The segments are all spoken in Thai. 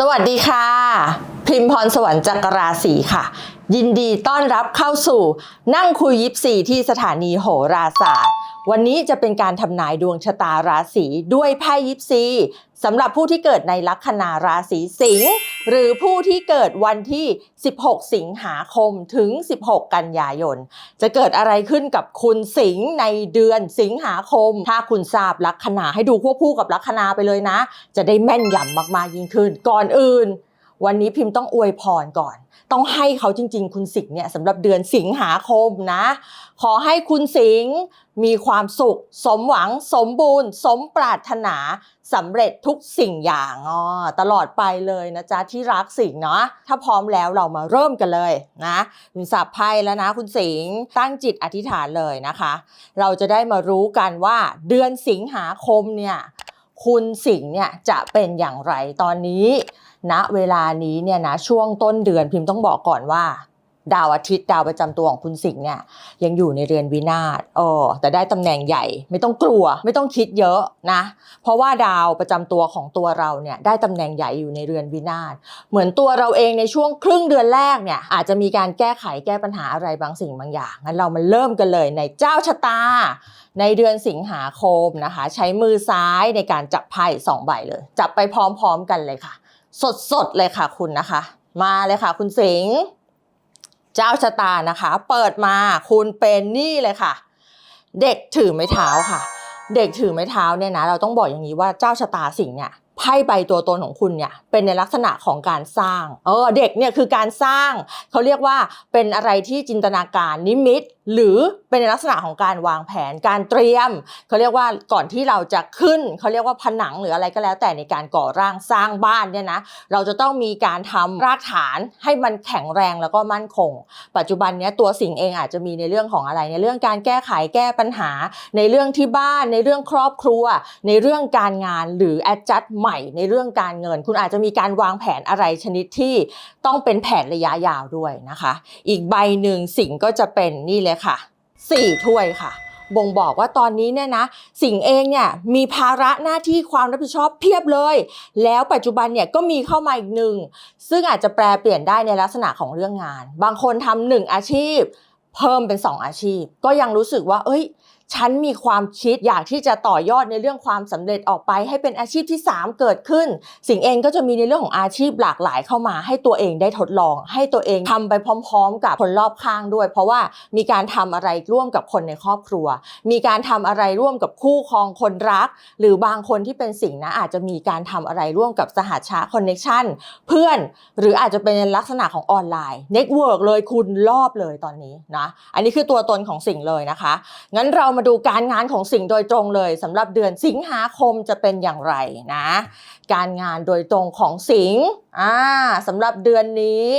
สวัสดีค่ะ พิมพรสวรรค์จักราศีค่ะ ยินดีต้อนรับเข้าสู่นั่งคุยยิปซีที่สถานีโหราศาสตร์ วันนี้จะเป็นการทำนายดวงชะตาราศีด้วยไพ่ยิปซีสำหรับผู้ที่เกิดในลัคนาราศีสิงห์หรือผู้ที่เกิดวันที่ 16 สิงหาคมถึง 16 กันยายน จะเกิดอะไรขึ้นกับคุณสิงห์ในเดือนสิงหาคม ถ้าคุณทราบลัคนาให้ดูควบคู่กับลัคนาไปเลยนะ จะได้แม่นยำมากๆยิ่งขึ้น ก่อนอื่น วันนี้พิมพ์ต้องอวยพรก่อน ต้องให้เขาจริง ๆ คุณสิงห์เนี่ยสำหรับเดือนสิงหาคมนะ ขอให้คุณสิงห์มีความสุข สมหวัง สมบูรณ์ สมปรารถนาสำเร็จทุกสิ่งอย่างอ๋อตลอดไปเลยนะจ๊ะที่รักสิงห์เนาะถ้าพร้อมแล้วเรามาเริ่มกันเลยนะคุณสับไพ่แล้วนะคุณสิงห์ตั้งจิตอธิษฐานเลยนะคะ เราจะได้มารู้กันว่าเดือนสิงหาคมเนี่ยคุณสิงห์เนี่ยจะเป็นอย่างไรตอนนี้ ณเวลานี้เนี่ยนะช่วงต้นเดือนพิมพ์ต้องบอกก่อนว่า ดาวอาทิตย์ดาวประจำตัวของคุณสิงห์เนี่ยยังอยู่ในเรือนวินาศเออแต่ได้ตำแหน่งใหญ่ไม่ต้องกลัว ไม่ต้องคิดเยอะนะ เพราะว่าดาวประจำตัวของตัวเราเนี่ยได้ตำแหน่งใหญ่อยู่ในเรือนวินาศเหมือนตัวเราเองในช่วงครึ่งเดือนแรกเนี่ยอาจจะมีการแก้ไขแก้ปัญหาอะไรบางสิ่งบางอย่างงั้นเรามาเริ่มกันเลยในเจ้าชะตา ในเดือนสิงหาคมนะคะ ใช้มือซ้ายในการจับไพ่สองใบเลย จับไปพร้อมๆกันเลยค่ะ สดๆเลยค่ะคุณนะคะ มาเลยค่ะ คุณสิงห์เจ้าชะตานะคะ เปิดมาคุณเป็นนี่เลยค่ะ เด็กถือไม้เท้าค่ะ เด็กถือไม้เท้าเนี่ยนะ เราต้องบอกอย่างนี้ว่าเจ้าชะตาสิงห์เนี่ยไพ่ใบตัวตนของคุณเนี่ยเป็นในลักษณะของการสร้าง เออเด็กเนี่ยคือการสร้าง เขาเรียกว่าเป็นอะไรที่จินตนาการนิมิต หรือ เป็นในลักษณะของการวางแผนการเตรียมเขาเรียกว่าก่อนที่เราจะขึ้นเขาเรียกว่าผนังหรืออะไรก็แล้วแต่ในการก่อร่างสร้างบ้านเนี่ยนะเราจะต้องมีการทำรากฐานให้มันแข็งแรงแล้วก็มั่นคง ปัจจุบันเนี้ยตัวสิงเองอาจจะมีในเรื่องของอะไรในเรื่องการแก้ไขแก้ปัญหา ในเรื่องที่บ้าน ในเรื่องครอบครัว ในเรื่องการงานหรือ adjust ใหม่ในเรื่องการเงิน คุณอาจจะมีการวางแผนอะไรชนิดที่ต้องเป็นแผนระยะยาวด้วยนะคะ อีกใบหนึ่งสิงก็จะเป็นนี่เลยค่ะ สี่ถ้วยค่ะ บ่งบอกว่าตอนนี้เนี่ยนะ สิงเองเนี่ยมีภาระหน้าที่ความรับผิดชอบเพียบเลย แล้วปัจจุบันเนี่ยก็มีเข้ามาอีกหนึ่ง ซึ่งอาจจะแปลเปลี่ยนได้ในลักษณะของเรื่องงาน บางคนทำหนึ่งอาชีพ เพิ่มเป็น 2 อาชีพ ก็ยังรู้สึกว่า เอ้ย ฉันมีความคิดอยากที่จะต่อยอดในเรื่องความสำเร็จออกไป ให้เป็นอาชีพที่ 3 เกิดขึ้น สิ่งเองก็จะมีในเรื่องของอาชีพหลากหลายเข้ามา ให้ตัวเองได้ทดลอง ให้ตัวเองทำไปพร้อม ๆ กับคนรอบข้างด้วย เพราะว่ามีการทำอะไรร่วมกับคนในครอบครัว มีการทำอะไรร่วมกับคู่ครองคนรัก หรือบางคนที่เป็นสิ่งนะอาจจะมีการทำอะไรร่วมกับสหชาคอนเน c ชันเพื่อน หรืออาจจะเป็นในลักษณะของออนไลน์เน็ตเวิร์กเลยคุณรอบเลยตอนนี้นะอันนี้คือตัวตนของสิ่งเลยนะคะงั้นเรามาดูการงานของสิงโดยตรงเลยสำหรับเดือนสิงหาคมจะเป็นอย่างไรนะ การงานโดยตรงของสิงห์อ่าสำหรับเดือนนี้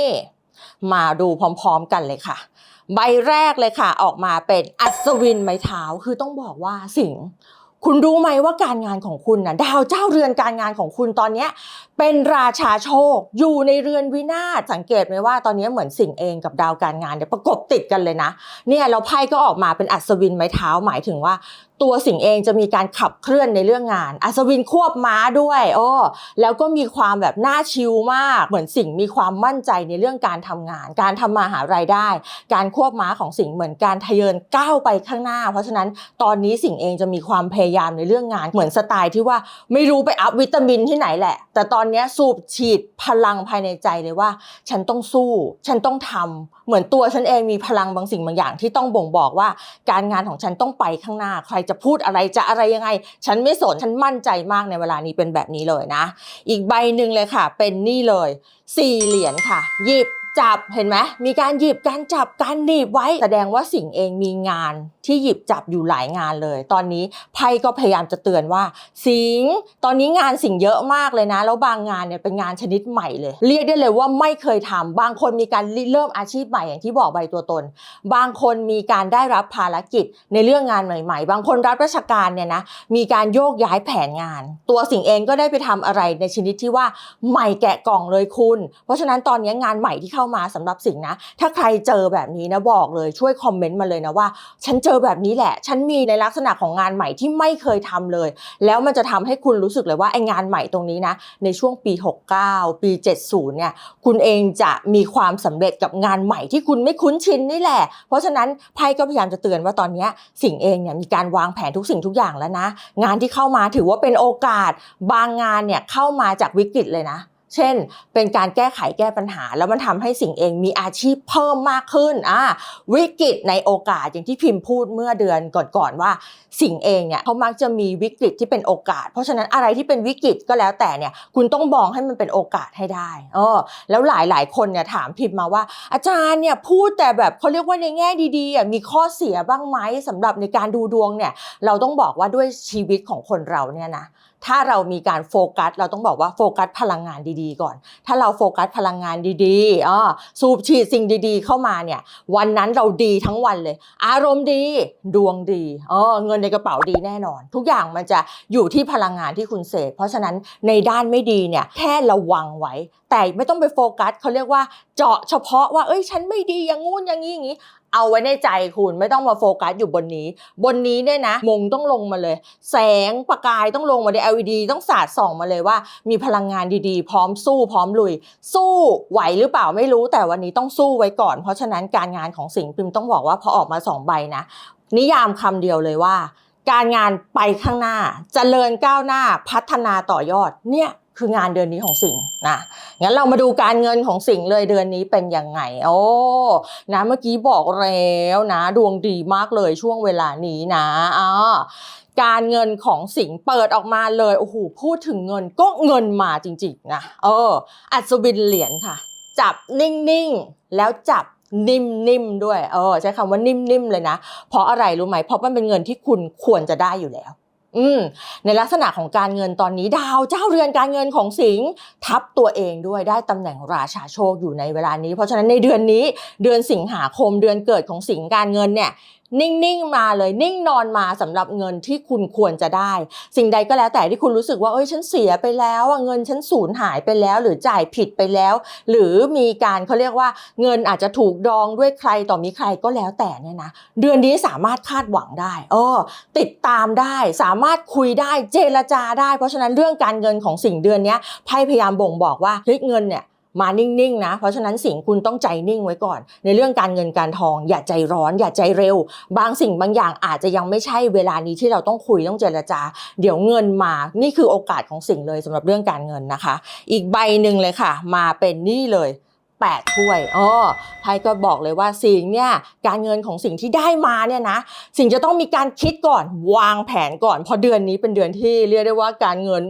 มาดูพร้อมๆกันเลยค่ะ ใบแรกเลยค่ะ ออกมาเป็นอัศวินไม้เท้าคือต้องบอกว่าสิงห์ คุณรู้ไหมว่าการงานของคุณนะดาวเจ้าเรือนการงานของคุณตอนนี้เป็นราชาโชค อยู่ในเรือนวินาศสังเกตไหมว่าตอนนี้เหมือนสิ่งเองกับดาวการงานเนี่ยประกบติดกันเลยนะ เนี่ยเราไพ่ก็ออกมาเป็นอัศวินไม้เท้าหมายถึงว่า ตัวสิงเองจะมีการขับเคลื่อนในเรื่องงาน อัศวินควบม้าด้วยโอ้แล้วก็มีความแบบน่าชิลมาก เหมือนสิงมีความมั่นใจในเรื่องการทำงาน การทำมาหารายได้ การควบม้าของสิงเหมือนการทะเยอนก้าวไปข้างหน้า เพราะฉะนั้นตอนนี้สิงเองจะมีความพยายามในเรื่องงาน เหมือนสไตล์ที่ว่าไม่รู้ไปอัพวิตามินที่ไหนแหละ แต่ตอนนี้สูบฉีดพลังภายในใจเลยว่า ฉันต้องสู้ ฉันต้องทำ เหมือนตัวฉันเองมีพลังบางสิ่งบางอย่างที่ต้องบ่งบอกว่า การงานของฉันต้องไปข้างหน้า ใครจะพูดอะไรจะอะไรยังไง ฉันไม่สนฉันมั่นใจมากในเวลานี้เป็นแบบนี้เลยนะ อีกใบหนึ่งเลยค่ะ เป็นนี่เลย สี่เหรียญค่ะหยิบ จับเห็นไหมมีการหยิบการจับการหนีบไว้ แสดงว่าสิ่งเองมีงานที่หยิบจับอยู่หลายงานเลย ตอนนี้ไพ่ก็พยายามจะเตือนว่า สิงตอนนี้งานสิ่งเยอะมากเลยนะ แล้วบางงานเนี่ยเป็นงานชนิดใหม่เลย เรียกได้เลยว่าไม่เคยทำบางคนมีการเริ่มอาชีพใหม่อย่างที่บอกใบตัวตน บางคนมีการได้รับภารกิจในเรื่องงานใหม่ ๆ บางคนรับราชการเนี่ยนะมีการโยกย้ายแผนงาน ตัวสิ่งเองก็ได้ไปทำอะไรในชนิดที่ว่าใหม่แกะกล่องเลยคุณ เพราะฉะนั้นตอนนี้งานใหม่ที่เข้ามาสำหรับสิ่งนะ ถ้าใครเจอแบบนี้นะบอกเลยช่วยคอมเมนต์มาเลยนะว่า ฉันเจอแบบนี้แหละ ฉันมีในลักษณะของงานใหม่ที่ไม่เคยทำเลย แล้วมันจะทำให้คุณรู้สึกเลยว่าไองานใหม่ตรงนี้นะ ในช่วงปี 69 ปี 70 เนี่ย คุณเองจะมีความสำเร็จกับงานใหม่ที่คุณไม่คุ้นชินนี่แหละ เพราะฉะนั้นไพ่ก็พยายามจะเตือนว่าตอนนี้สิ่งเองเนี่ยมีการวางแผนทุกสิ่งทุกอย่างแล้วนะ งานที่เข้ามาถือว่าเป็นโอกาส บางงานเนี่ยเข้ามาจากวิกฤตเลยนะ เช่น เป็นการแก้ไขแก้ปัญหา แล้วมันทำให้สิ่งเองมีอาชีพเพิ่มมากขึ้นอ่าวิกฤตในโอกาสอย่างที่พิมพ์พูดเมื่อเดือนก่อนๆว่าสิ่งเองเนี่ยเขามักจะมีวิกฤตที่เป็นโอกาส เพราะฉะนั้นอะไรที่เป็นวิกฤตก็แล้วแต่เนี่ยคุณต้องมองให้มันเป็นโอกาสให้ได้เออแล้วหลายๆ คนเนี่ยถามพิมพ์มาว่า อาจารย์เนี่ยพูดแต่แบบเขาเรียกว่าในแง่ดีๆอะมีข้อเสียบ้างไหมสำหรับในการดูดวงเนี่ยเราต้องบอกว่าด้วยชีวิตของคนเราเนี่ยนะ ถ้าเรามีการโฟกัส เราต้องบอกว่าโฟกัสพลังงานดีๆก่อน ถ้าเราโฟกัสพลังงานดีๆอ่าสูบฉีดสิ่งดีๆ เข้ามาเนี่ยวันนั้นเราดีทั้งวันเลย อารมณ์ดีดวงดีเออเงินในกระเป๋าดีแน่นอน ทุกอย่างมันจะอยู่ที่พลังงานที่คุณเสพเพราะฉะนั้นในด้านไม่ดีเนี่ยแค่ระวังไว้ แต่ไม่ต้องไปโฟกัสเขาเรียกว่าเจาะเฉพาะว่าเอ้ยฉันไม่ดีอย่างงู้นอย่างนี้อย่างนี้ เอาไว้ในใจคุณไม่ต้องมาโฟกัสอยู่บนนี้ บนนี้เนี่ยนะ มงต้องลงมาเลย แสงประกายต้องลงมาใน LED ต้องสาดส่องมาเลยว่า มีพลังงานดีๆ พร้อมสู้พร้อมลุย สู้ไหวหรือเปล่าไม่รู้แต่วันนี้ต้องสู้ไว้ก่อน เพราะฉะนั้นการงานของสิงห์พิมพ์ต้องบอกว่าพอออกมาสองใบนะ นิยามคำเดียวเลยว่า การงานไปข้างหน้าจเจริญก้าวหน้าพัฒนาต่อยอดเนี่ย คืองานเดือนนี้ของสิงห์นะงั้นเรามาดูการเงินของสิงห์เลยเดือนนี้เป็นยังไงโอ้นะเมื่อกี้บอกแล้วนะ ดวงดีมากเลยช่วงเวลานี้นะอ่าการเงินของสิงห์เปิดออกมาเลยโอ้โหพูดถึงเงินก็เงินมาจริงๆนะเออ อัศวินเหรียญค่ะ จับนิ่งๆแล้วจับนิ่มๆด้วยเออใช้คำว่านิ่มๆเลยนะ เพราะอะไรรู้ไหมเพราะมันเป็นเงินที่คุณควรจะได้อยู่แล้ว อืมในลักษณะของการเงินตอนนี้ดาวเจ้าเรือนการเงินของสิงห์ทับตัวเองด้วยได้ตำแหน่งราชาโชคอยู่ในเวลานี้ เพราะฉะนั้นในเดือนนี้เดือนสิงหาคมเดือนเกิดของสิงห์การเงินเนี่ย นิ่งๆมาเลยนิ่งนอนมาสำหรับเงินที่คุณควรจะได้ สิ่งใดก็แล้วแต่ที่คุณรู้สึกว่าเอ้ยฉันเสียไปแล้วเงินฉันสูญหายไปแล้ว หรือจ่ายผิดไปแล้ว หรือมีการเขาเรียกว่าเงินอาจจะถูกดองด้วยใครต่อมีใครก็แล้วแต่เนี่ยนะเดือนนี้สามารถคาดหวังได้เออติดตามได้สามารถคุยได้เจรจาได้ เพราะฉะนั้นเรื่องการเงินของสิ่งเดือนนี้ไพ่พยายามบ่งบอกว่าเฮ้ยเงินเนี่ย มานิ่งๆนะ เพราะฉะนั้นสิ่งคุณต้องใจนิ่งไว้ก่อน ในเรื่องการเงินการทอง อย่าใจร้อน อย่าใจเร็ว บางสิ่งบางอย่างอาจจะยังไม่ใช่เวลานี้ที่เราต้องคุยต้องเจรจา เดี๋ยวเงินมา นี่คือโอกาสของสิ่งเลยสำหรับเรื่องการเงินนะคะ อีกใบหนึ่งเลยค่ะ มาเป็นนี่เลย แปดถ้วยอ๋อไพ่ก็บอกเลยว่าสิ่งเนี่ยการเงินของสิ่งที่ได้มาเนี่ยนะสิ่งจะต้องมีการคิดก่อนวางแผนก่อนเพราะเดือนนี้เป็นเดือนที่เรียกได้ว่าการเงิน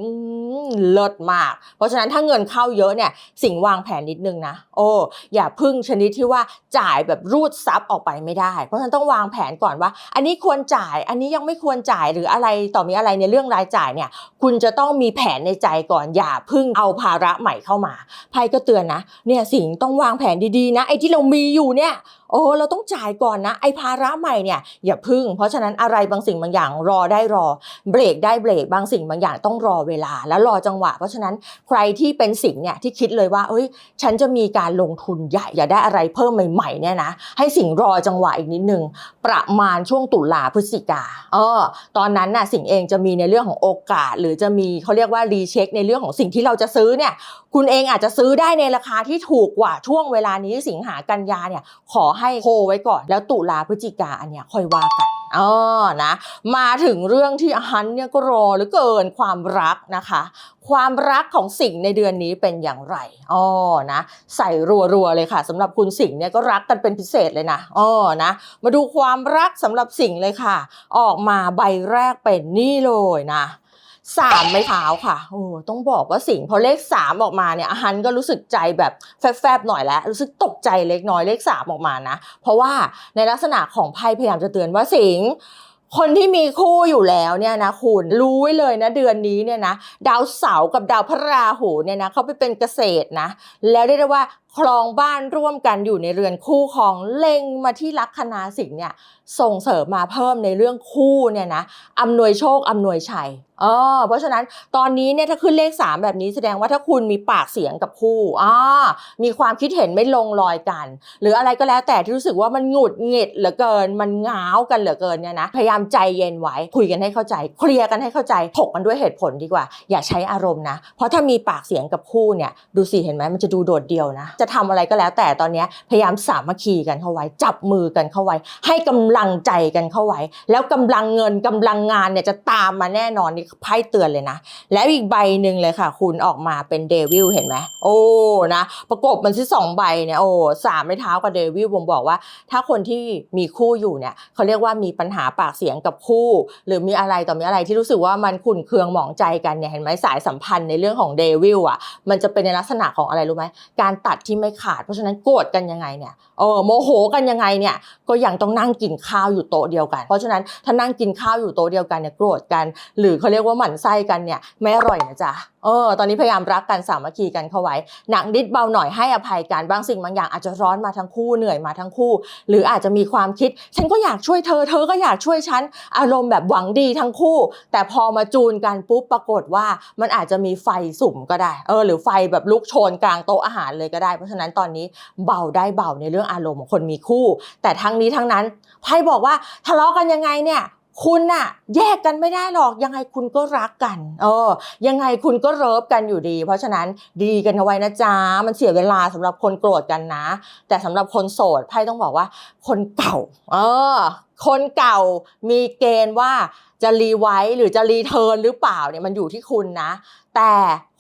เลิศมาก เพราะฉะนั้นถ้าเงินเข้าเยอะเนี่ยสิ่งวางแผนนิดนึงนะโอ้อย่าพึ่งชนิดที่ว่าจ่ายแบบรูดซับออกไปไม่ได้ เพราะฉะนั้นต้องวางแผนก่อนว่า อันนี้ควรจ่ายอันนี้ยังไม่ควรจ่ายหรืออะไรต่อมีอะไรในเรื่องรายจ่ายเนี่ยคุณจะต้องมีแผนในใจก่อนอย่าพึ่งเอาภาระใหม่เข้ามาไพ่ก็เตือนนะเนี่ยสิ่งต้องวางแผนดีๆนะไอ้ที่เรามีอยู่เนี่ย โอ้เราต้องจ่ายก่อนนะ ไอ้ภาระใหม่เนี่ยอย่าพึ่ง เพราะฉะนั้นอะไรบางสิ่งบางอย่างรอได้รอ เบรกได้เบรกบางสิ่งบางอย่างต้องรอเวลาแล้วรอจังหวะ เพราะฉะนั้นใครที่เป็นสิ่งเนี่ยที่คิดเลยว่า เอ้ย ฉันจะมีการลงทุนใหญ่อย่าได้อะไรเพิ่มใหม่ๆเนี่ยนะให้สิ่งรอจังหวะอีกนิดนึงประมาณช่วงตุลาพฤศจิกาเออตอนนั้นน่ะสิ่งเองจะมีในเรื่องของโอกาส หรือจะมีเขาเรียกว่ารีเช็คในเรื่องของสิ่งที่เราจะซื้อเนี่ยคุณเองอาจจะซื้อได้ในราคาที่ถูกกว่าช่วงเวลานี้สิงหากันยาเนี่ยขอให้โฮไว้ก่อน แล้วตุลาพฤศจิกาอันเนี้ยค่อยว่ากันอ๋อนะ มาถึงเรื่องที่ฮันเนี่ยก็รอหลือเกินความรักนะคะ ความรักของสิงในเดือนนี้เป็นอย่างไรอ๋อนะ ใส่รัวๆเลยค่ะสำหรับคุณสิงเนี่ยก็รักกันเป็นพิเศษเลยนะอ๋อนะ มาดูความรักสำหรับสิงเลยค่ะ ออกมาใบแรกเป็นนี่เลยนะ สามไม้เท้าค่ะ โอ้ต้องบอกว่าสิงพอเลขสามออกมาเนี่ยอาฮันก็รู้สึกใจแบบแฟบๆหน่อยแล้ว รู้สึกตกใจเล็กน้อยเลขสามออกมานะ เพราะว่าในลักษณะของไพ่พยายามจะเตือนว่าสิงห์คนที่มีคู่อยู่แล้วเนี่ยนะคุณรู้ไว้เลยนะเดือนนี้เนี่ยนะดาวเสาร์กับดาวพระราหูเนี่ยนะเขาไปเป็นเกษตรนะ แล้วเรียกได้ว่าครองบ้านร่วมกันอยู่ในเรือนคู่ของเล็งมาที่ลัคนาสิงห์เนี่ยส่งเสริมมาเพิ่มในเรื่องคู่เนี่ยนะอำนวยโชคอำนวยชัยเออเพราะฉะนั้นตอนนี้เนี่ยถ้าขึ้นเลข 3 แบบนี้แสดงว่าถ้าคุณมีปากเสียงกับคู่อ่ามีความคิดเห็นไม่ลงรอยกัน หรืออะไรก็แล้วแต่ที่รู้สึกว่ามันหงุดหงิดเหลือเกิน มันง้าวกันเหลือเกินเนี่ยนะพยายามใจเย็นไว้คุยกันให้เข้าใจ เคลียร์กันให้เข้าใจถกกันด้วยเหตุผลดีกว่า อย่าใช้อารมณ์นะ เพราะถ้ามีปากเสียงกับคู่เนี่ยดูสิเห็นไหมมันจะดูโดดเดี่ยวนะจะทำอะไรก็แล้วแต่ตอนนี้พยายามสามัคคีกันเข้าไว้ จับมือกันเข้าไว้ ให้กำลังใจกันเข้าไว้ แล้วกำลังเงินกำลังงานเนี่ยจะตามมาแน่นอนนี่ไพ่เตือนเลยนะ แล้วอีกใบหนึ่งเลยค่ะ คุณออกมาเป็นเดวิลเห็นไหมโอ้นะประกบมันที่สองใบเนี่ยโอ้สามไม้เท้ากับเดวิลผมบอกว่า ถ้าคนที่มีคู่อยู่เนี่ยเขาเรียกว่ามีปัญหาปากเสียงกับคู่ หรือมีอะไรต่อมีอะไรที่รู้สึกว่ามันขุ่นเคืองหมองใจกันเนี่ยเห็นไหมสายสัมพันธ์ในเรื่องของเดวิลอะมันจะเป็นในลักษณะของอะไรรู้ไหมการตัดที่ไม่ขาด เพราะฉะนั้นโกรธกันยังไงเนี่ย เออโมโหกันยังไงเนี่ยก็ยังต้องนั่งกินข้าวอยู่โต๊ะเดียวกัน เพราะฉะนั้นถ้านั่งกินข้าวอยู่โต๊ะเดียวกันเนี่ยโกรธกัน หรือเขาเรียกว่าหมั่นไส้กันเนี่ยไม่อร่อยนะจ๊ะเออตอนนี้พยายามรักกันสามัคคีกันเข้าไว้หนักนิดเบาหน่อยให้อภัยกันบางสิ่งบางอย่างอาจจะร้อนมาทั้งคู่เหนื่อยมาทั้งคู่ หรืออาจจะมีความคิด ฉันก็อยากช่วยเธอเธอก็อยากช่วยฉันอารมณ์แบบหวังดีทั้งคู่ แต่พอมาจูนกันปุ๊บปรากฏว่ามันอาจจะมีไฟสุ่มก็ได้เออหรือไฟแบบลุกโชนกลางโต๊ะอาหารเลยก็ได้ เพราะฉะนั้นตอนนี้เบาได้เบาในเรื่องอารมณ์ของคนมีคู่ แต่ทั้งนี้ทั้งนั้นไพ่บอกว่าทะเลาะกันยังไงเนี่ยคุณน่ะแยกกันไม่ได้หรอกยังไงคุณก็รักกัน เออ ยังไงคุณก็เริฟกันอยู่ดี เพราะฉะนั้นดีกันเอาไว้นะจ๊ะมันเสียเวลาสำหรับคนโกรธกันนะ แต่สำหรับคนโสดไพ่ต้องบอกว่า คนเก่า เออ คนเก่ามีเกณฑ์ว่าจะรีไวท์หรือจะรีเทิร์นหรือเปล่าเนี่ยมันอยู่ที่คุณนะ แต่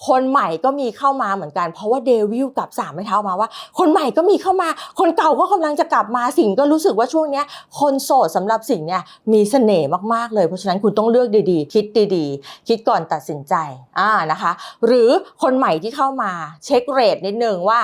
คนใหม่ก็มีเข้ามาเหมือนกัน เพราะว่าเดวิลกับสามไม่เท้ามาว่า คนใหม่ก็มีเข้ามา คนเก่าก็กำลังจะกลับมาสิงก็รู้สึกว่าช่วงเนี้ยคนโสดสำหรับสิ่งเนี่ยมีเสน่ห์มากๆเลย เพราะฉะนั้นคุณต้องเลือกดีๆ คิดดีๆ คิดก่อนตัดสินใจอ่านะคะ หรือคนใหม่ที่เข้ามาเช็คเรทนิดนึงว่า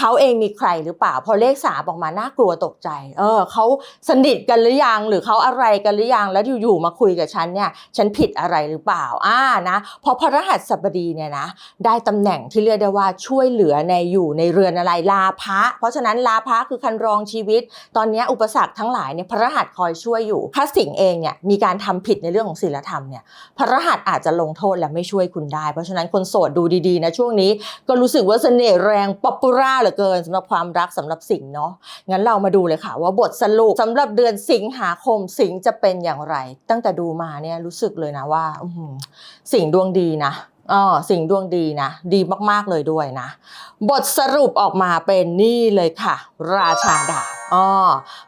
เขาเองมีใครหรือเปล่า พอเลขสามออกมาน่ากลัวตกใจ เออเขาสนิทกันหรือยังหรือเขาอะไรกันหรือยังแล้วอยู่ๆมาคุยกับฉันเนี่ยฉันผิดอะไรหรือเปล่าอ่านะพอพระรหัสบดีเนี่ยนะได้ตำแหน่งที่เรียกได้ว่าช่วยเหลือในอยู่ในเรือนอะไรลาภะเพราะฉะนั้นลาภะคือคันรองชีวิต ตอนนี้อุปสรรคทั้งหลายเนี่ยพระรหัสคอยช่วยอยู่ถ้าสิ่งเองเนี่ยมีการทำผิดในเรื่องของศีลธรรมเนี่ยพระรหัสอาจจะลงโทษและไม่ช่วยคุณได้ เพราะฉะนั้นคนโสดดูดีๆนะช่วงนี้ก็รู้สึกว่าเสน่ห์แรงป๊อปปูล่าเหลือเกินสำหรับความรักสำหรับสิงห์เนาะงั้นเรามาดูเลยค่ะ ว่าบทสรุปสำหรับเดือนสิงหาคมสิงห์จะเป็นอย่างไร ตั้งแต่ดูมาเนี่ยรู้สึกเลยนะว่าสิงห์ดวงดีนะ อ๋อสิงห์ดวงดีนะ ดีมากๆเลยด้วยนะ บทสรุปออกมาเป็นนี่เลยค่ะ ราชาดาบ อ๋อ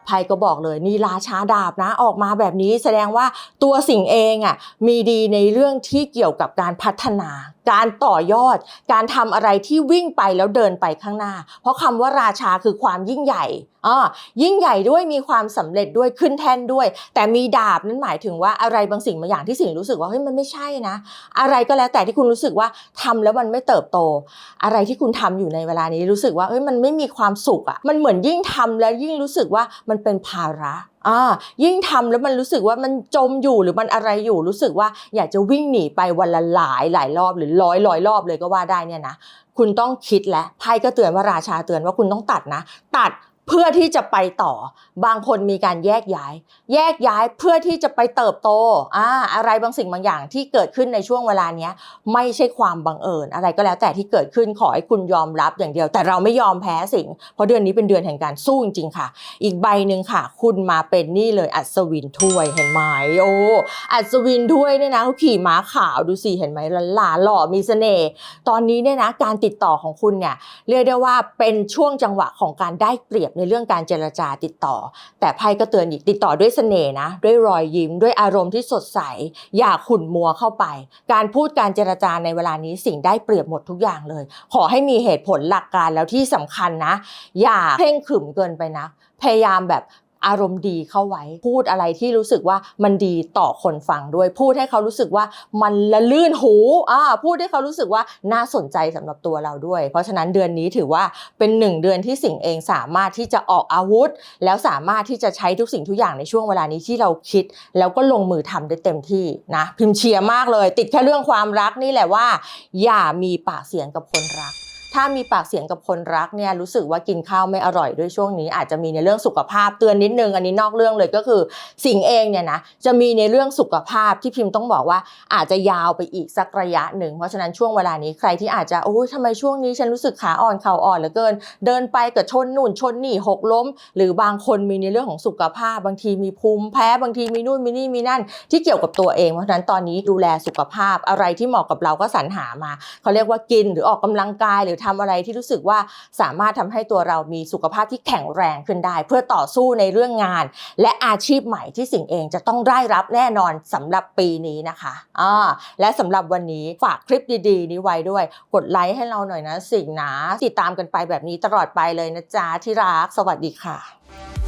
ไพ่ก็บอกเลยนี่ราชาดาบนะออกมาแบบนี้แสดงว่าตัวสิงเองอะมีดีในเรื่องที่เกี่ยวกับการพัฒนา การต่อยอด การทำอะไรที่วิ่งไปแล้วเดินไปข้างหน้า เพราะคำว่าราชาคือความยิ่งใหญ่อ่ายิ่งใหญ่ด้วยมีความสำเร็จด้วยขึ้นแท่นด้วย แต่มีดาบนั้นหมายถึงว่าอะไรบางสิ่งบางอย่างที่สิ่งรู้สึกว่าเฮ้ยมันไม่ใช่นะ อะไรก็แล้วแต่ที่คุณรู้สึกว่าทำแล้วมันไม่เติบโต อะไรที่คุณทำอยู่ในเวลานี้รู้สึกว่าเอ้ยมันไม่มีความสุขอะ่ะมันเหมือนยิ่งทำแล้วยิ่ง่งรู้สึกว่ามันเป็นภาระอ่ายิ่งทำแล้วมันรู้สึกว่ามันจมอยู่หรือมันอะไรอยู่รู้สึกว่าอยากจะวิ่งหนีไปวันละหลายหลายรอบหรือร้อยร้อยรอบเลยก็ว่าได้เนี่ยนะคุณต้องคิดและไพ่ก็เตือนว่าราชาเตือนว่าคุณต้องตัดนะ ตัด เพื่อที่จะไปต่อบางคนมีการแยกย้าย แยกย้ายเพื่อที่จะไปเติบโตอ่าอะไรบางสิ่งบางอย่างที่เกิดขึ้นในช่วงเวลาเนี้ยไม่ใช่ความบังเอิญ อะไรก็แล้วแต่ที่เกิดขึ้นขอให้คุณยอมรับอย่างเดียว แต่เราไม่ยอมแพ้สิ่ง เพราะเดือนนี้เป็นเดือนแห่งการสู้จริงๆค่ะ อีกใบหนึ่งค่ะ คุณมาเป็นนี่เลยอัศวินถ้วยเห็นไหมโอ้อัศวินถ้วยเนี่ยนะเขาขี่ม้าขาวดูสิเห็นไหมละลาหล่อมีเสน่ห์ตอนนี้เนี่ยนะการติดต่อของคุณเนี่ยเรียกได้ว่าเป็นช่วงจังหวะของการได้เปรียบในเรื่องการเจรจาติดต่อ แต่ไพ่ก็เตือนอีกติดต่อด้วยเสน่ห์นะ ด้วยรอยยิ้ม ด้วยอารมณ์ที่สดใส อย่าขุ่นมัวเข้าไป การพูดการเจรจาในเวลานี้สิ่งได้เปรียบหมดทุกอย่างเลย ขอให้มีเหตุผลหลักการแล้วที่สำคัญนะ อย่าเคร่งขรึมเกินไปนะ พยายามแบบ อารมณ์ดีเข้าไว้ พูดอะไรที่รู้สึกว่ามันดีต่อคนฟังด้วย พูดให้เขารู้สึกว่ามันละลื่นหูอ่าพูดให้เขารู้สึกว่าน่าสนใจสำหรับตัวเราด้วย เพราะฉะนั้นเดือนนี้ถือว่าเป็นหนึ่งเดือนที่สิ่งเองสามารถที่จะออกอาวุธ แล้วสามารถที่จะใช้ทุกสิ่งทุกอย่างในช่วงเวลานี้ที่เราคิด แล้วก็ลงมือทำได้เต็มที่นะพิมพ์เชียร์มากเลย ติดแค่เรื่องความรักนี่แหละว่า อย่ามีปากเสียงกับคนรัก ถ้ามีปากเสียงกับคนรักเนี่ยรู้สึกว่ากินข้าวไม่อร่อยด้วยช่วงนี้อาจจะมีในเรื่องสุขภาพเตือนนิดนึงอันนี้นอกเรื่องเลยก็คือสิงเองเนี่ยนะจะมีในเรื่องสุขภาพที่พิมพ์ต้องบอกว่าอาจจะยาวไปอีกสักระยะหนึ่ง เพราะฉะนั้นช่วงเวลานี้ใครที่อาจจะโอ้ยทำไมช่วงนี้ฉันรู้สึกขาอ่อนเข่าอ่อนเหลือเกิน เดินไปกับชนนู่นชนนี่หกล้ม หรือบางคนมีในเรื่องของสุขภาพ บางทีมีภูมิแพ้บางทีมีนู่นมีนี่มีนั่น ที่เกี่ยวกับตัวเองเพราะฉะนั้นตอนนี้ดูแลสุขภาพอะไรที่เหมาะกับเราก็สรรหามาเขาเรียกว่ากินหรือออกกำลังกายหรือททำอะไรที่รู้สึกว่าสามารถทำให้ตัวเรามีสุขภาพที่แข็งแรงขึ้นได้ เพื่อต่อสู้ในเรื่องงาน และอาชีพใหม่ที่สิ่งเองจะต้องได้รับแน่นอนสำหรับปีนี้นะคะอ่าและสำหรับวันนี้ฝากคลิปดีๆ นี้ไว้ด้วย กดไลค์ให้เราหน่อยนะสิ่งนะติดตามกันไปแบบนี้ตลอดไปเลยนะจ๊ะที่รักสวัสดีค่ะ